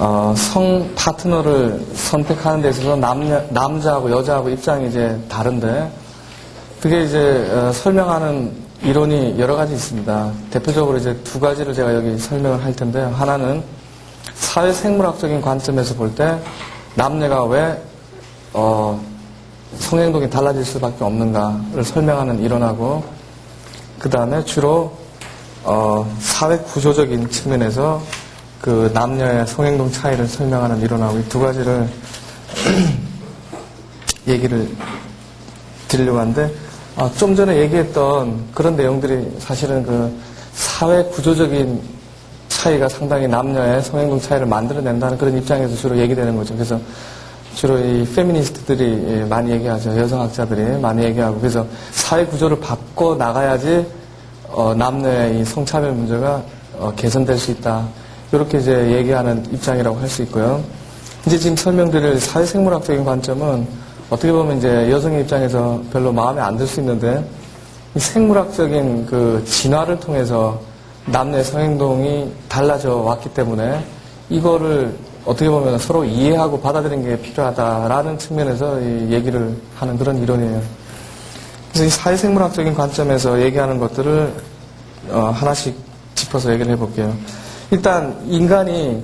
어, 성 파트너를 선택하는 데 있어서 남녀, 남자하고 여자하고 입장이 이제 다른데 그게 이제 어, 설명하는 이론이 여러 가지 있습니다. 대표적으로 이제 두 가지를 제가 여기 설명을 할 텐데 하나는 사회 생물학적인 관점에서 볼 때 남녀가 왜 어, 성행동이 달라질 수밖에 없는가를 설명하는 이론하고 그 다음에 주로 어, 사회 구조적인 측면에서 그 남녀의 성행동 차이를 설명하는 이론하고 이 두 가지를 얘기를 드리려고 하는데 아, 좀 전에 얘기했던 그런 내용들이 사실은 그 사회 구조적인 차이가 상당히 남녀의 성행동 차이를 만들어낸다는 그런 입장에서 주로 얘기되는 거죠. 그래서 주로 이 페미니스트들이 예, 많이 얘기하죠. 여성학자들이 많이 얘기하고 그래서 사회 구조를 바꿔 나가야지 어, 남녀의 이 성차별 문제가 어, 개선될 수 있다. 이렇게 이제 얘기하는 입장이라고 할 수 있고요. 이제 지금 설명드릴 사회생물학적인 관점은 어떻게 보면 이제 여성의 입장에서 별로 마음에 안 들 수 있는데 이 생물학적인 그 진화를 통해서 남녀의 성행동이 달라져 왔기 때문에 이거를 어떻게 보면 서로 이해하고 받아들이는 게 필요하다라는 측면에서 이 얘기를 하는 그런 이론이에요. 그래서 이 사회생물학적인 관점에서 얘기하는 것들을 어, 하나씩 짚어서 얘기를 해볼게요. 일단 인간이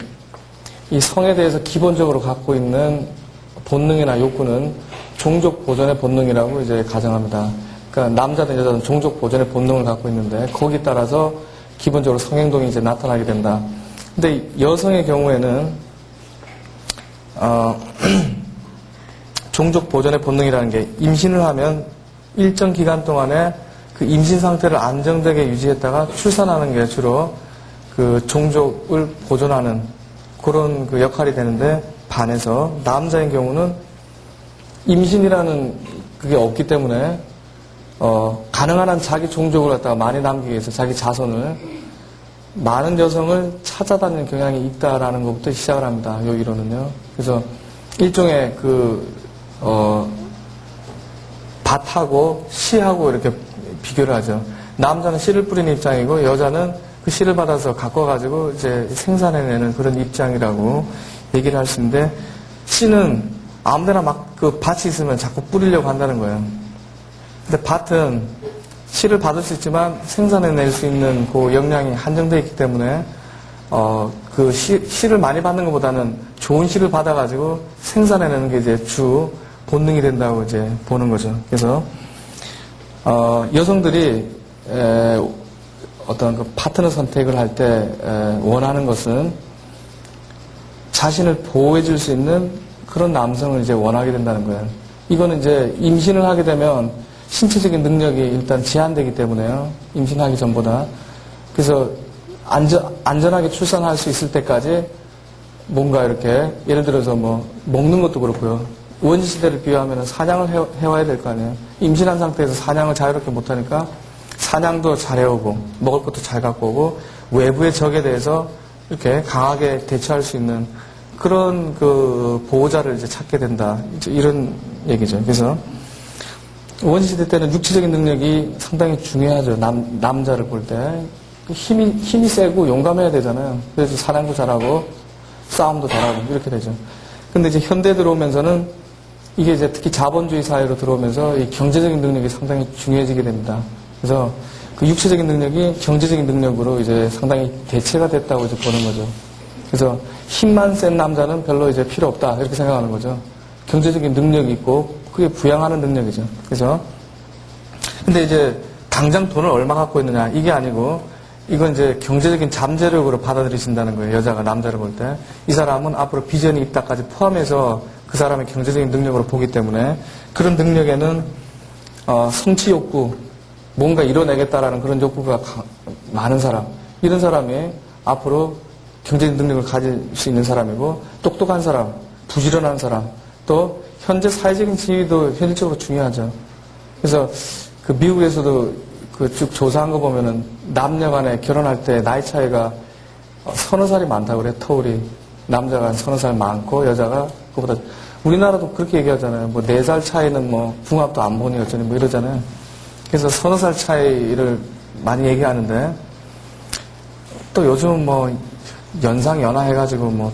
이 성에 대해서 기본적으로 갖고 있는 본능이나 욕구는 종족 보존의 본능이라고 이제 가정합니다. 그러니까 남자든 여자든 종족 보존의 본능을 갖고 있는데 거기에 따라서 기본적으로 성행동이 이제 나타나게 된다. 근데 여성의 경우에는 어, 종족 보존의 본능이라는 게 임신을 하면 일정 기간 동안에 그 임신 상태를 안정되게 유지했다가 출산하는 게 주로 그 종족을 보존하는 그런 그 역할이 되는데 반해서 남자의 경우는 임신이라는 그게 없기 때문에 어, 가능한 한 자기 종족을 갖다가 많이 남기기 위해서 자기 자손을 많은 여성을 찾아다니는 경향이 있다라는 것부터 시작을 합니다. 요 이론은요. 그래서 일종의 그 어, 밭하고 씨하고 이렇게 비교를 하죠. 남자는 씨를 뿌리는 입장이고 여자는 그 씨를 받아서 갖고 가지고 이제 생산해내는 그런 입장이라고 얘기를 할 수 있는데 씨는 아무데나 막 그 밭이 있으면 자꾸 뿌리려고 한다는 거예요. 근데 밭은 씨를 받을 수 있지만 생산해낼 수 있는 그 역량이 한정되어 있기 때문에 어, 그 씨, 씨를 많이 받는 것보다는 좋은 씨를 받아가지고 생산해내는 게 이제 주 본능이 된다고 이제 보는 거죠. 그래서 어, 여성들이 에, 어떤 그 파트너 선택을 할 때 원하는 것은 자신을 보호해 줄 수 있는 그런 남성을 이제 원하게 된다는 거예요. 이거는 이제 임신을 하게 되면 신체적인 능력이 일단 제한되기 때문에요. 임신하기 전보다. 그래서 안전, 안전하게 출산할 수 있을 때까지 뭔가 이렇게 예를 들어서 뭐 먹는 것도 그렇고요. 원시 시대를 비유하면 사냥을 해, 해와야 될 거 아니에요. 임신한 상태에서 사냥을 자유롭게 못하니까 사냥도 잘 해오고 먹을 것도 잘 갖고 오고 외부의 적에 대해서 이렇게 강하게 대처할 수 있는 그런 그 보호자를 이제 찾게 된다. 이런 얘기죠. 그래서 원시시대 때는 육체적인 능력이 상당히 중요하죠. 남, 남자를 볼 때. 힘이, 힘이 세고 용감해야 되잖아요. 그래서 사냥도 잘하고 싸움도 잘하고 이렇게 되죠. 근데 이제 현대 들어오면서는 이게 이제 특히 자본주의 사회로 들어오면서 이 경제적인 능력이 상당히 중요해지게 됩니다. 그래서 그 육체적인 능력이 경제적인 능력으로 이제 상당히 대체가 됐다고 이제 보는 거죠. 그래서 힘만 센 남자는 별로 이제 필요 없다 이렇게 생각하는 거죠. 경제적인 능력이 있고 그게 부양하는 능력이죠. 그래서 근데 이제 당장 돈을 얼마 갖고 있느냐 이게 아니고 이건 이제 경제적인 잠재력으로 받아들이신다는 거예요. 여자가 남자를 볼 때. 이 사람은 앞으로 비전이 있다까지 포함해서 그 사람의 경제적인 능력으로 보기 때문에 그런 능력에는 어, 성취 욕구, 뭔가 이뤄내겠다라는 그런 욕구가 가- 많은 사람. 이런 사람이 앞으로 경제적 능력을 가질 수 있는 사람이고 똑똑한 사람, 부지런한 사람, 또 현재 사회적인 지위도 현실적으로 중요하죠. 그래서 그 미국에서도 그 쭉 조사한 거 보면은 남녀 간에 결혼할 때 나이 차이가 어, 서너 살이 많다고 그래요, 터울이. 남자가 한 서너 살 많고 여자가 그보다 우리나라도 그렇게 얘기하잖아요. 뭐 네 살 차이는 뭐 궁합도 안 보니 어쩌니 뭐 이러잖아요. 그래서 서너 살 차이를 많이 얘기하는데 또 요즘 뭐 연상 연하 해가지고 뭐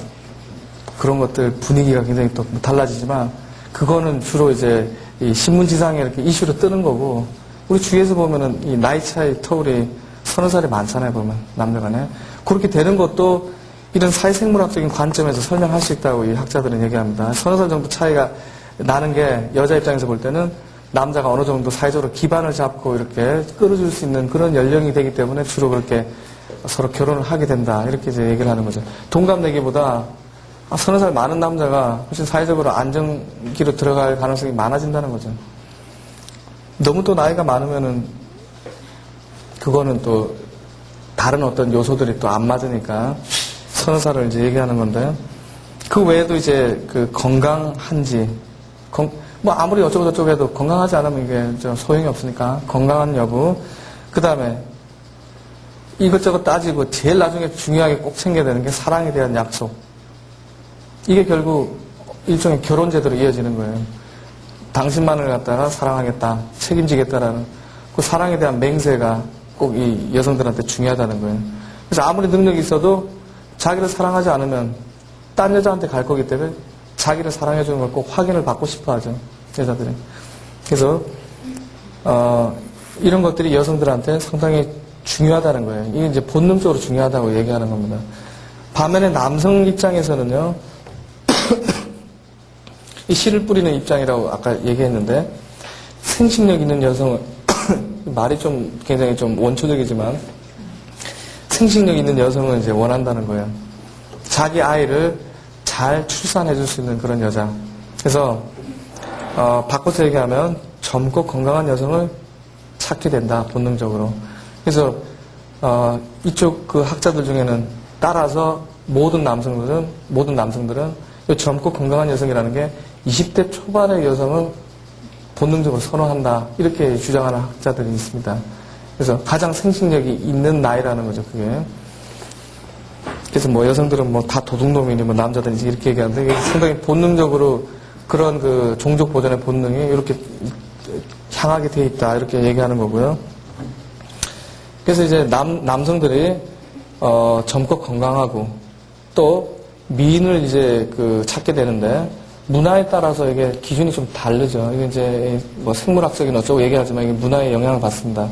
그런 것들 분위기가 굉장히 또 달라지지만 그거는 주로 이제 이 신문지상에 이렇게 이슈로 뜨는 거고 우리 주위에서 보면은 이 나이 차이 터울이 서너 살이 많잖아요 보면 남녀간에 그렇게 되는 것도 이런 사회생물학적인 관점에서 설명할 수 있다고 이 학자들은 얘기합니다. 서너 살 정도 차이가 나는 게 여자 입장에서 볼 때는 남자가 어느 정도 사회적으로 기반을 잡고 이렇게 끌어줄 수 있는 그런 연령이 되기 때문에 주로 그렇게 서로 결혼을 하게 된다. 이렇게 이제 얘기를 하는 거죠. 동갑내기보다 아, 서너 살 많은 남자가 훨씬 사회적으로 안정기로 들어갈 가능성이 많아진다는 거죠. 너무 또 나이가 많으면은 그거는 또 다른 어떤 요소들이 또 안 맞으니까 서너 살을 이제 얘기하는 건데 그 외에도 이제 그 건강한지 건- 뭐 아무리 어쩌고 저쩌고 해도 건강하지 않으면 이게 좀 소용이 없으니까 건강한 여부. 그 다음에 이것저것 따지고 제일 나중에 중요하게 꼭 챙겨야 되는 게 사랑에 대한 약속. 이게 결국 일종의 결혼 제도로 이어지는 거예요. 당신만을 갖다가 사랑하겠다 책임지겠다라는 그 사랑에 대한 맹세가 꼭 이 여성들한테 중요하다는 거예요. 그래서 아무리 능력이 있어도 자기를 사랑하지 않으면 딴 여자한테 갈 거기 때문에 자기를 사랑해주는 걸 꼭 확인을 받고 싶어 하죠. 여자들이. 그래서, 어, 이런 것들이 여성들한테 상당히 중요하다는 거예요. 이게 이제 본능적으로 중요하다고 얘기하는 겁니다. 반면에 남성 입장에서는요, 이 씨를 뿌리는 입장이라고 아까 얘기했는데, 생식력 있는 여성은, 말이 좀 굉장히 좀 원초적이지만, 생식력 있는 여성은 이제 원한다는 거예요. 자기 아이를 잘 출산해 줄 수 있는 그런 여자. 그래서, 어, 바꿔서 얘기하면 젊고 건강한 여성을 찾게 된다, 본능적으로. 그래서, 어, 이쪽 그 학자들 중에는 따라서 모든 남성들은, 모든 남성들은 이 젊고 건강한 여성이라는 게 20대 초반의 여성을 본능적으로 선호한다. 이렇게 주장하는 학자들이 있습니다. 그래서 가장 생식력이 있는 나이라는 거죠, 그게. 그래서 뭐 여성들은 뭐 다 도둑놈이니 뭐 남자들이 이렇게 얘기하는데 이게 상당히 본능적으로 그런 그 종족 보존의 본능이 이렇게 향하게 돼 있다 이렇게 얘기하는 거고요. 그래서 이제 남 남성들이 어 젊고 건강하고 또 미인을 이제 그 찾게 되는데 문화에 따라서 이게 기준이 좀 다르죠. 이게 이제 뭐 생물학적인 어쩌고 얘기하지만 이게 문화의 영향을 받습니다.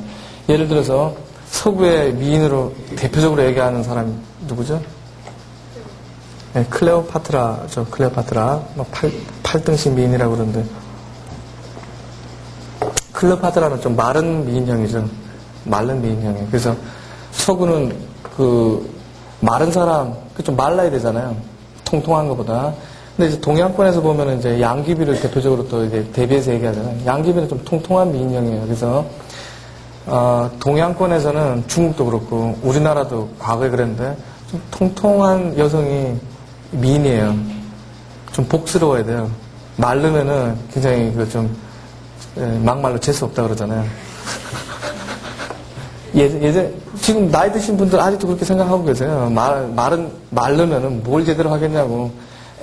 예를 들어서 서구의 미인으로 대표적으로 얘기하는 사람이 누구죠? 네, 클레오파트라죠. 클레오파트라. 뭐 팔, 팔등신 미인이라고 그러는데. 클레오파트라는 좀 마른 미인형이죠. 마른 미인형이에요. 그래서 서구는 그 마른 사람, 그좀 말라야 되잖아요. 통통한 것보다. 근데 이제 동양권에서 보면 이제 양귀비를 대표적으로 또 이제 대비해서 얘기하잖아요. 양귀비는 좀 통통한 미인형이에요. 그래서 어, 동양권에서는 중국도 그렇고 우리나라도 과거에 그랬는데 좀 통통한 여성이 미인이에요. 좀 복스러워야 돼요. 마르면은 굉장히 그좀 막말로 재수 없다 그러잖아요. 예전, 예전, 지금 나이 드신 분들 아직도 그렇게 생각하고 계세요. 말, 말은, 마르면은 뭘 제대로 하겠냐고.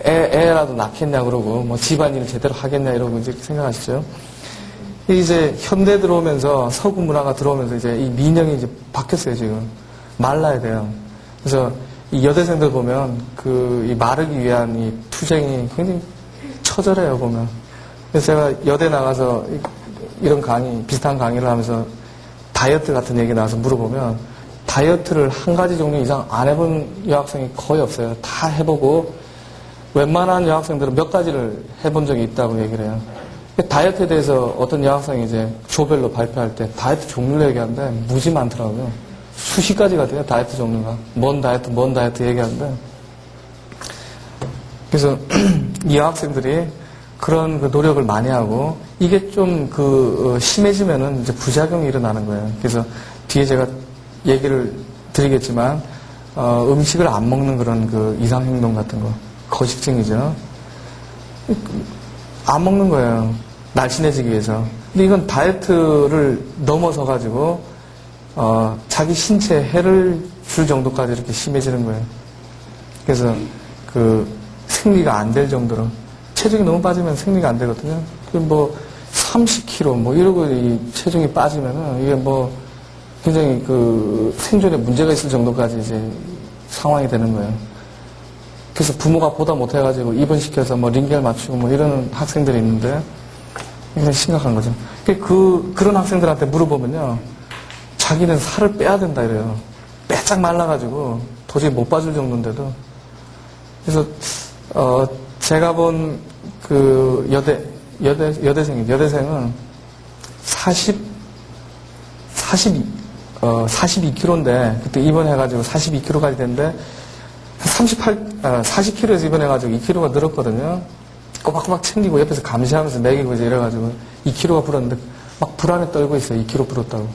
애, 애라도 낳겠냐 그러고, 뭐 집안일을 제대로 하겠냐 이러고 이제 생각하시죠. 이제 현대 들어오면서 서구 문화가 들어오면서 이제 이 민영이 이제 바뀌었어요 지금 말라야 돼요. 그래서 이 여대생들 보면 그 이 마르기 위한 이 투쟁이 굉장히 처절해요 보면. 그래서 제가 여대 나가서 이- 이런 강의 비슷한 강의를 하면서 다이어트 같은 얘기 나와서 물어보면 다이어트를 한 가지 종류 이상 안 해본 여학생이 거의 없어요. 다 해보고 웬만한 여학생들은 몇 가지를 해본 적이 있다고 얘기를 해요. 다이어트에 대해서 어떤 여학생이 이제 조별로 발표할 때 다이어트 종류를 얘기하는데 무지 많더라고요. 수십 가지가 돼요, 다이어트 종류가. 뭔 다이어트, 뭔 다이어트 얘기하는데. 그래서 이 여학생들이 그런 그 노력을 많이 하고 이게 좀 그 심해지면은 이제 부작용이 일어나는 거예요. 그래서 뒤에 제가 얘기를 드리겠지만 어, 음식을 안 먹는 그런 그 이상 행동 같은 거 거식증이죠. 안 먹는 거예요. 날씬해지기 위해서. 근데 이건 다이어트를 넘어서 가지고 어, 자기 신체에 해를 줄 정도까지 이렇게 심해지는 거예요. 그래서 그 생리가 안 될 정도로 체중이 너무 빠지면 생리가 안 되거든요. 그뭐 30kg 뭐 이러고 이 체중이 빠지면은 이게 뭐 굉장히 그 생존에 문제가 있을 정도까지 이제 상황이 되는 거예요. 그래서 부모가 보다 못해가지고 입원시켜서 뭐 링겔 맞추고 뭐 이러는 학생들이 있는데 굉장히 심각한 거죠. 그, 그, 그런 학생들한테 물어보면요. 자기는 살을 빼야 된다 이래요. 빼짝 말라가지고 도저히 못 봐줄 정도인데도. 그래서, 어, 제가 본 그 여대, 여대, 여대생, 여대생은 40, 42, 어, 42kg인데, 그때 입원해가지고 42kg까지 됐는데, 38, 아, 40kg에서 입원해가지고 2kg가 늘었거든요. 꼬박꼬박 챙기고 옆에서 감시하면서 먹이고 이제 이래가지고 2kg가 불었는데 막 불안에 떨고 있어요. 2kg 불었다고.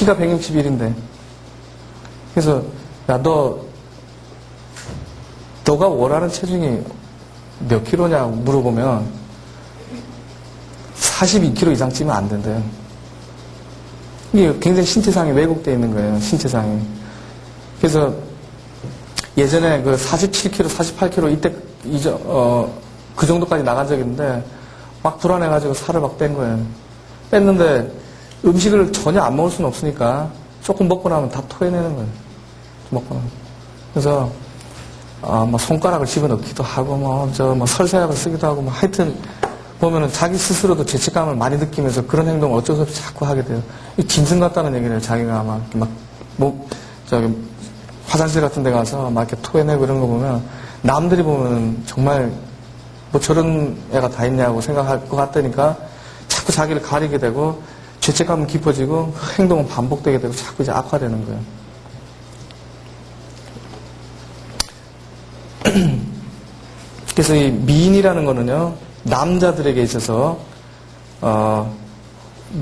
키가 161인데. 그래서 야 너 너가 원하는 체중이 몇 킬로냐 물어보면 42kg 이상 찌면 안 된대요. 이게 굉장히 신체상이 왜곡되어 있는 거예요. 신체상이. 그래서 예전에 그 47kg, 48kg 이때 이저 어, 그 정도까지 나간 적이 있는데 막 불안해가지고 살을 막 뺀 거예요. 뺐는데 음식을 전혀 안 먹을 수는 없으니까 조금 먹고 나면 다 토해내는 거예요. 먹고 나면. 그래서 어, 뭐 손가락을 집어넣기도 하고 뭐저뭐 설사약을 쓰기도 하고 뭐 하여튼 보면은 자기 스스로도 죄책감을 많이 느끼면서 그런 행동을 어쩔 수 없이 자꾸 하게 돼요. 이 짐승 같다는 얘기를 자기가 막, 막, 뭐, 저기, 화장실 같은 데 가서 막 이렇게 토해내고 이런 거 보면 남들이 보면 정말 뭐 저런 애가 다 있냐고 생각할 것 같다니까 자꾸 자기를 가리게 되고 죄책감은 깊어지고 행동은 반복되게 되고 자꾸 이제 악화되는 거예요. 그래서 이 미인이라는 거는요, 남자들에게 있어서, 어,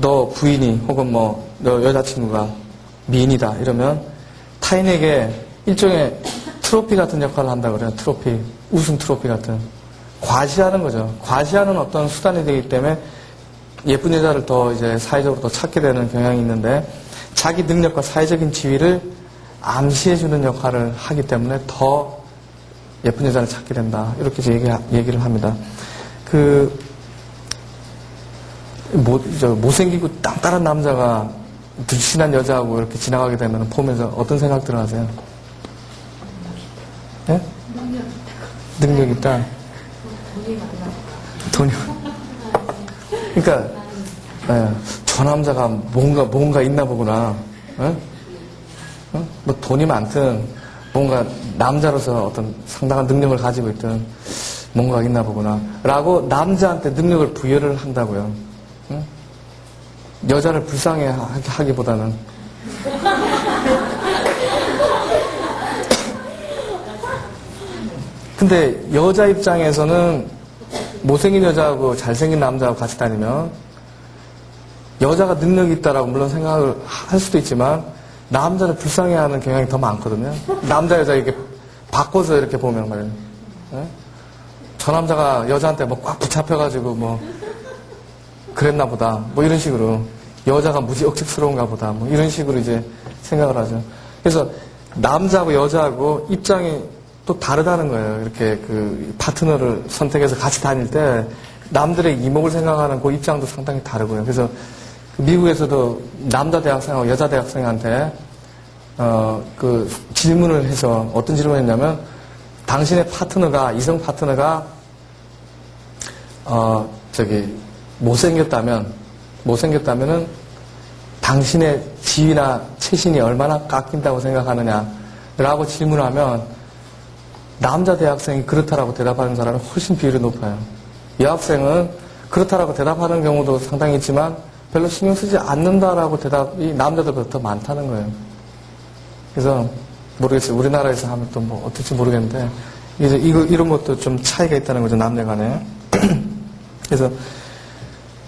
너 부인이 혹은 뭐, 너 여자친구가 미인이다. 이러면 타인에게 일종의 트로피 같은 역할을 한다 그래요. 트로피. 우승 트로피 같은. 과시하는 거죠. 과시하는 어떤 수단이 되기 때문에 예쁜 여자를 더 이제 사회적으로 더 찾게 되는 경향이 있는데 자기 능력과 사회적인 지위를 암시해주는 역할을 하기 때문에 더 예쁜 여자를 찾게 된다. 이렇게 이제 얘기, 얘기를 합니다. 그, 못, 저, 못생기고 땅따란 남자가 들신한 여자하고 이렇게 지나가게 되면 보면서 어떤 생각 들어 하세요? 예? 능력 있다. 돈이. 그러니까, 예, 저 남자가 뭔가, 뭔가 있나 보구나. 예? 어? 뭐 돈이 많든, 뭔가 남자로서 어떤 상당한 능력을 가지고 있든, 뭔가 있나 보구나. 라고 남자한테 능력을 부여를 한다고요. 응? 여자를 불쌍해 하기보다는. 근데 여자 입장에서는 못생긴 여자하고 잘생긴 남자하고 같이 다니면 여자가 능력이 있다라고 물론 생각을 할 수도 있지만 남자를 불쌍해하는 경향이 더 많거든요. 남자 여자 이렇게 바꿔서 이렇게 보면 말이에요. 예? 저 남자가 여자한테 뭐 꽉 붙잡혀가지고 뭐 그랬나 보다. 뭐 이런 식으로 여자가 무지 억측스러운가 보다. 뭐 이런 식으로 이제 생각을 하죠. 그래서 남자하고 여자하고 입장이 또 다르다는 거예요. 이렇게 그 파트너를 선택해서 같이 다닐 때 남들의 이목을 생각하는 그 입장도 상당히 다르고요. 그래서 미국에서도 남자 대학생하고 여자 대학생한테 어 그 질문을 해서 어떤 질문을 했냐면 당신의 파트너가 이성 파트너가 어 저기 못생겼다면 못생겼다면은 당신의 지위나 체신이 얼마나 깎인다고 생각하느냐라고 질문하면 남자 대학생이 그렇다라고 대답하는 사람이 훨씬 비율이 높아요. 여학생은 그렇다라고 대답하는 경우도 상당히 있지만 별로 신경 쓰지 않는다라고 대답이 남자들보다 더 많다는 거예요. 그래서 모르겠어요. 우리나라에서 하면 또 뭐 어떨지 모르겠는데 이제 이거 이런 것도 좀 차이가 있다는 거죠 남녀 간에. 그래서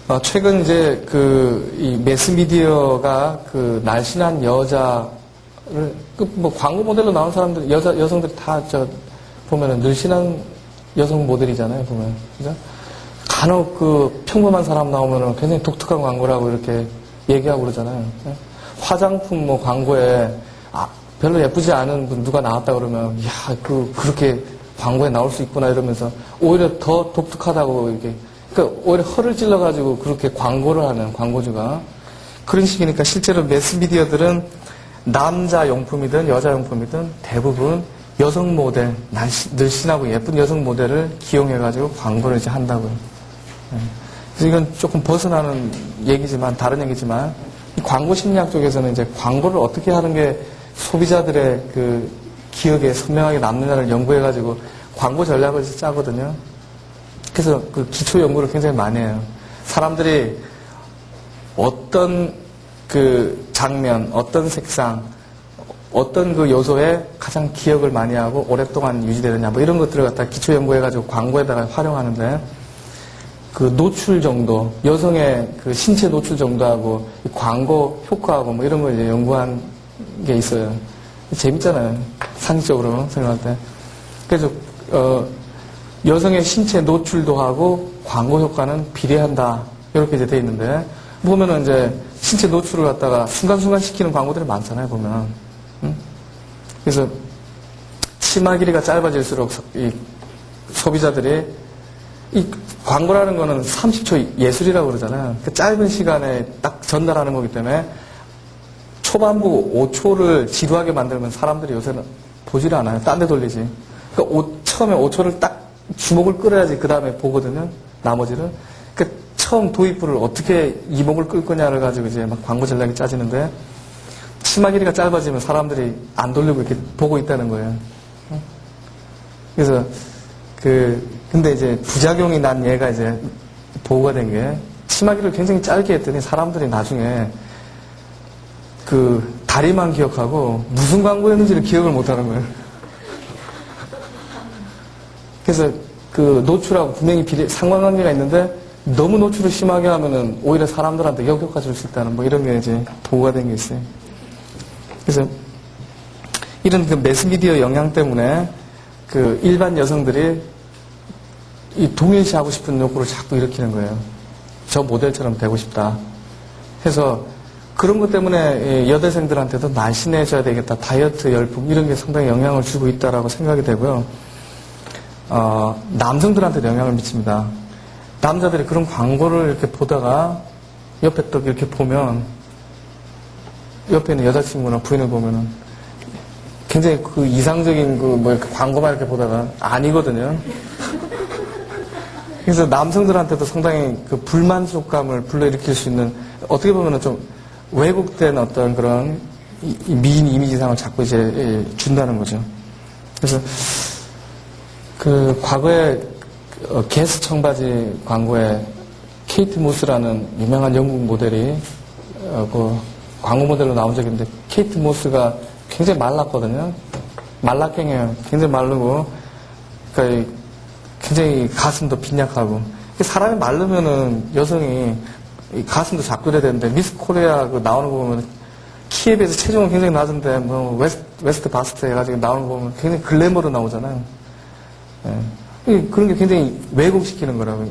어, 최근 이제 그, 이 매스미디어가 그 날씬한 여자를, 그 뭐 광고 모델로 나온 사람들, 여자, 여성들이 다 저, 보면은 늘씬한 여성 모델이잖아요, 보면. 그죠? 간혹 그 평범한 사람 나오면은 굉장히 독특한 광고라고 이렇게 얘기하고 그러잖아요. 예? 화장품 뭐 광고에, 아, 별로 예쁘지 않은 분 누가 나왔다 그러면, 야, 그, 그렇게 광고에 나올 수 있구나 이러면서 오히려 더 독특하다고 이렇게 그러니까 오히려 허를 찔러 가지고 그렇게 광고를 하는 광고주가 그런 식이니까 실제로 매스 미디어들은 남자 용품이든 여자 용품이든 대부분 여성 모델, 늘씬하고 예쁜 여성 모델을 기용해가지고 광고를 이제 한다고요. 예. 그래서 이건 조금 벗어나는 얘기지만, 다른 얘기지만, 이 광고 심리학 쪽에서는 이제 광고를 어떻게 하는 게 소비자들의 그 기억에 선명하게 남느냐를 연구해가지고 광고 전략을 짜거든요. 그래서 그 기초 연구를 굉장히 많이 해요. 사람들이 어떤 그 장면, 어떤 색상, 어떤 그 요소에 가장 기억을 많이 하고 오랫동안 유지되느냐, 뭐 이런 것들을 갖다 기초 연구해가지고 광고에다가 활용하는데, 그 노출 정도, 여성의 그 신체 노출 정도하고 이 광고 효과하고 뭐 이런 걸 이제 연구한 게 있어요. 재밌잖아요. 상식적으로 생각할 때. 그래서, 어, 여성의 신체 노출도 하고 광고 효과는 비례한다. 이렇게 이제 돼 있는데, 보면은 이제 신체 노출을 갖다가 순간순간 시키는 광고들이 많잖아요, 보면. 응? 그래서 치마 길이가 짧아질수록 소- 이 소비자들이 이 광고라는 거는 30초 예술이라고 그러잖아요. 그 짧은 시간에 딱 전달하는 거기 때문에 초반부 5초를 지루하게 만들면 사람들이 요새는 보질 않아요. 딴 데 돌리지. 그러니까 오- 처음에 5초를 딱 주목을 끌어야지 그 다음에 보거든요. 나머지를. 그러니까 처음 도입부를 어떻게 이목을 끌 거냐를 가지고 이제 막 광고 전략이 짜지는데 치마 길이가 짧아지면 사람들이 안 돌리고 이렇게 보고 있다는 거예요. 응? 그래서 그 근데 이제 부작용이 난 얘가 이제 보고가 된 게 치마 길이를 굉장히 짧게 했더니 사람들이 나중에 그 다리만 기억하고 무슨 광고였는지를 기억을 못 하는 거예요. 그래서 그 노출하고 분명히 비례, 상관관계가 있는데 너무 노출을 심하게 하면은 오히려 사람들한테 역효과 줄 수 있다는 뭐 이런 게 이제 보고가 된 게 있어요. 그래서 이런 그 매스미디어 영향 때문에 그 일반 여성들이 이 동일시하고 싶은 욕구를 자꾸 일으키는 거예요. 저 모델처럼 되고 싶다. 해서 그런 것 때문에 이 여대생들한테도 날씬해져야 되겠다. 다이어트 열풍 이런 게 상당히 영향을 주고 있다라고 생각이 되고요. 어, 남성들한테도 영향을 미칩니다. 남자들이 그런 광고를 이렇게 보다가 옆에 또 이렇게 보면 옆에 있는 여자친구나 부인을 보면은 굉장히 그 이상적인 그 뭐 이렇게 광고만 이렇게 보다가 아니거든요. 그래서 남성들한테도 상당히 그 불만족감을 불러일으킬 수 있는 어떻게 보면은 좀 왜곡된 어떤 그런 미인 이미지상을 자꾸 이제 예, 준다는 거죠. 그래서 그 과거에 어, 게스 청바지 광고에 케이트 모스라는 유명한 영국 모델이 어, 그 광고 모델로 나온 적이 있는데 케이트 모스가 굉장히 말랐거든요. 말라깽해요. 굉장히 마르고 그러니까 이 굉장히 가슴도 빈약하고 사람이 마르면은 여성이 이 가슴도 작고 이래야 되는데 미스 코리아 그 나오는 거 보면 키에 비해서 체중은 굉장히 낮은데 뭐 웨스트, 웨스트 바스트 해가지고 나오는 거 보면 굉장히 글래머로 나오잖아요. 예. 이- 그런 게 굉장히 왜곡시키는 거라고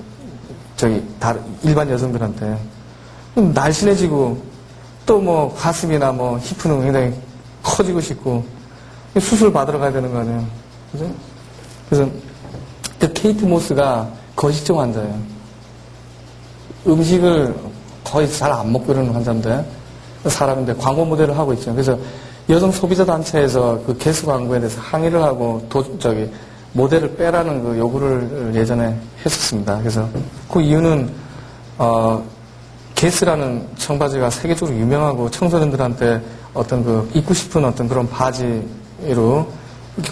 저기 다른 일반 여성들한테 좀 날씬해지고 또 뭐 가슴이나 뭐 히프는 굉장히 커지고 싶고 수술 받으러 가야 되는 거 아니에요. 그죠? 그래서 그 케이트 모스가 거식증 환자예요. 음식을 거의 잘 안 먹고 이러는 환자인데 사람인데 광고 모델을 하고 있죠. 그래서 여성 소비자 단체에서 그 개수 광고에 대해서 항의를 하고 도, 저기 모델을 빼라는 그 요구를 예전에 했었습니다. 그래서 그 이유는 어 게스라는 청바지가 세계적으로 유명하고 청소년들한테 어떤 그 입고 싶은 어떤 그런 바지로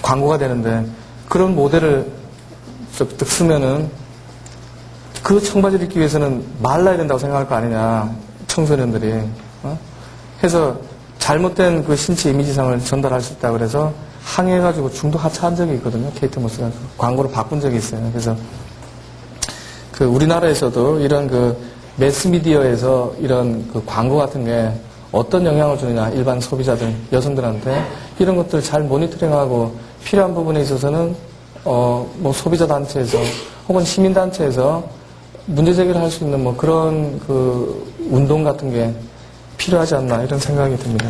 광고가 되는데 그런 모델을 쓱 쓰면은 그 청바지를 입기 위해서는 말라야 된다고 생각할 거 아니냐 청소년들이. 어? 해서 잘못된 그 신체 이미지상을 전달할 수 있다 그래서 항의해가지고 중도 하차한 적이 있거든요 케이트 모스가. 광고를 바꾼 적이 있어요. 그래서 그 우리나라에서도 이런 그 매스미디어에서 이런 그 광고 같은 게 어떤 영향을 주느냐 일반 소비자들 여성들한테 이런 것들 잘 모니터링하고 필요한 부분에 있어서는 어 뭐 소비자 단체에서 혹은 시민 단체에서 문제 제기를 할 수 있는 뭐 그런 그 운동 같은 게 필요하지 않나 이런 생각이 듭니다.